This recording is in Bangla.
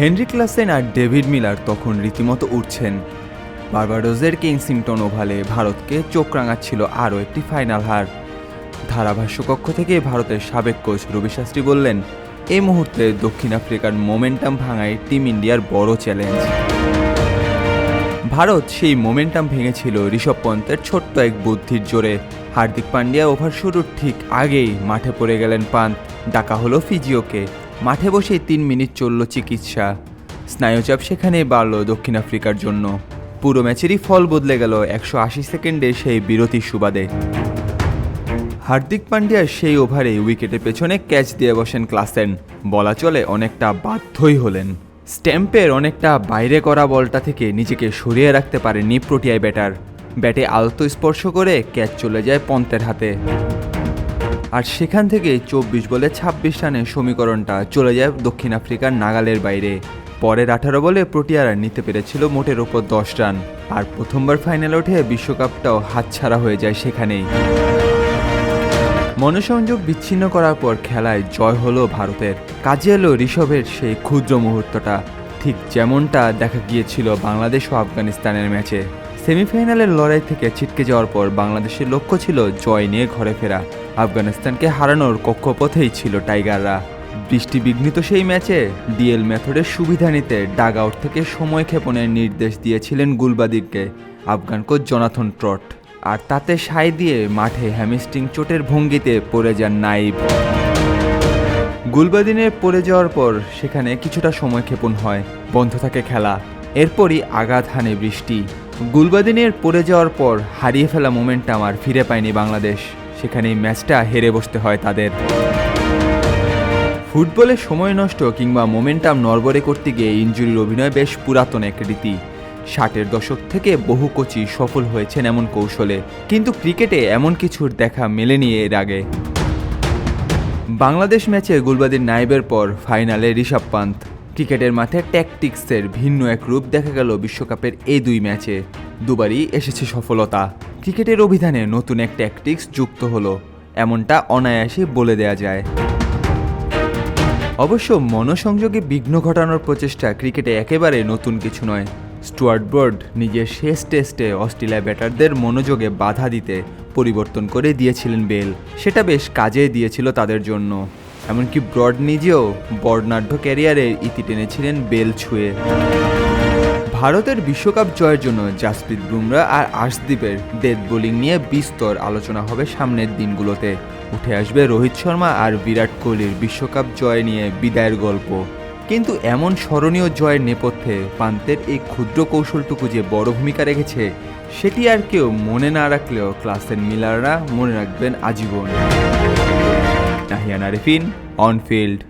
হেনরি ক্লাসেন আর ডেভিড মিলার তখন রীতিমতো উঠছেন। বার্বাডোজের কিংসিংটন ওভালে ভারতকে চোখ রাঙাচ্ছিল আরও একটি ফাইনাল হার। ধারাভাষ্য কক্ষ থেকে ভারতের সাবেক কোচ রবি শাস্ত্রী বললেন এই মুহূর্তে দক্ষিণ আফ্রিকার মোমেন্টাম ভাঙায় টিম ইন্ডিয়ার বড় চ্যালেঞ্জ। ভারত সেই মোমেন্টাম ভেঙেছিল ঋষভ পন্তের ছোট্ট এক বুদ্ধির জোরে। হার্দিক পান্ডিয়া ওভার শুরুর ঠিক আগেই মাঠে পড়ে গেলেন পান্ত। ডাকা হলো ফিজিওকে। মাঠে বসেই তিন মিনিট চলল চিকিৎসা। স্নায়ুচাপ সেখানেই বাড়ল দক্ষিণ আফ্রিকার জন্য। পুরো ম্যাচেরই ফল বদলে গেল একশো আশি সেকেন্ডে সেই বিরতির সুবাদে। হার্দিক পান্ডিয়ার সেই ওভারে উইকেটের পেছনে ক্যাচ দিয়ে বসেন ক্লাসেন। বলা চলে অনেকটা বাধ্যই হলেন। স্ট্যাম্পের অনেকটা বাইরে করা বলটা থেকে নিজেকে সরিয়ে রাখতে পারেননি প্রোটিয়ায় ব্যাটার। ব্যাটে আলতো স্পর্শ করে ক্যাচ চলে যায় পন্তের হাতে। আর সেখান থেকে চব্বিশ বলে ছাব্বিশ রানের সমীকরণটা চলে যায় দক্ষিণ আফ্রিকার নাগালের বাইরে। পরের আঠারো বলে প্রোটিয়ারা নিতে পেরেছিল মোটের ওপর দশ রান। আর প্রথমবার ফাইনালে ওঠে বিশ্বকাপটাও হাতছাড়া হয়ে যায় সেখানেই। মনোসংযোগ বিচ্ছিন্ন করার পর খেলায় জয় হলো ভারতের। কাজে এলো ঋষভের সেই ক্ষুদ্র মুহূর্তটা। ঠিক যেমনটা দেখা গিয়েছিল বাংলাদেশ ও আফগানিস্তানের ম্যাচে। সেমিফাইনালের লড়াই থেকে ছিটকে যাওয়ার পর বাংলাদেশের লক্ষ্য ছিল জয় নিয়ে ঘরে ফেরা। আফগানিস্তানকে হারানোর কক্ষপথেই ছিল টাইগাররা। বৃষ্টি বিঘ্নিত সেই ম্যাচে ডিএল মেথডের সুবিধা নিতে ডাগ আউট থেকে সময় ক্ষেপণের নির্দেশ দিয়েছিলেন গুলবাদিরকে, আফগান কোচ জনাথন ট্রট। আর তাতে সায় দিয়ে মাঠে হ্যামিস্টিং চোটের ভঙ্গিতে পড়ে যান নাইব। গুলবাদিনের পড়ে যাওয়ার পর সেখানে কিছুটা সময় ক্ষেপণ হয়, বন্ধ থাকে খেলা। এরপরই আঘাত হানে বৃষ্টি। গুলবাদিনের পড়ে যাওয়ার পর হারিয়ে ফেলা মোমেন্টাম আর ফিরে পায়নি বাংলাদেশ। সেখানে ম্যাচটা হেরে বসতে হয় তাদের। ফুটবলে সময় নষ্ট কিংবা মোমেন্টাম নড়বড়ে করতে গিয়ে ইঞ্জুরির অভিনয় বেশ পুরাতন এক রীতি। ষাটের দশক থেকে বহু কোচই সফল হয়েছেন এমন কৌশলে, কিন্তু ক্রিকেটে এমন কিছুর দেখা মেলেনি এর আগে। বাংলাদেশ ম্যাচে গুলবাদির নাইবের পর ফাইনালে ঋষভ পান্ত ক্রিকেটের মাঠে ট্যাকটিক্সের ভিন্ন এক রূপ দেখা গেল বিশ্বকাপের এই দুই ম্যাচে। দুবারই এসেছে সফলতা। ক্রিকেটের অভিধানে নতুন এক ট্যাকটিক্স যুক্ত হলো। এমনটা অনায়াসে বলে দেয়া যায়। অবশ্য মনোসংযোগে বিঘ্ন ঘটানোর প্রচেষ্টা ক্রিকেটে একেবারে নতুন কিছু নয়। স্টুয়ার্ট বোর্ড নিজের শেষ টেস্টে অস্ট্রেলিয়া ব্যাটারদের মনোযোগে বাধা দিতে পরিবর্তন করে দিয়েছিলেন বেল। সেটা বেশ কাজে দিয়েছিল তাদের জন্য। এমনকি ব্রড নিজেও বর্ণাঢ্য ক্যারিয়ারের ইতি টেনেছিলেন বেল ছুঁয়ে। ভারতের বিশ্বকাপ জয়ের জন্য জাসপ্রীত বুমরা আর আর্শদীপের ডেথ বোলিং নিয়ে বিস্তর আলোচনা হবে সামনের দিনগুলোতে। উঠে আসবে রোহিত শর্মা আর বিরাট কোহলির বিশ্বকাপ জয় নিয়ে বিদায়ের গল্প। কিন্তু এমন স্মরণীয় জয়ের নেপথ্যে পান্তের এই ক্ষুদ্র কৌশলটুকু যে বড় ভূমিকা রেখেছে, সেটি আর কেউ মনে না রাখলেও ক্লাসের মিলাররা মনে রাখবেন আজীবন। Nahian Arifin on field.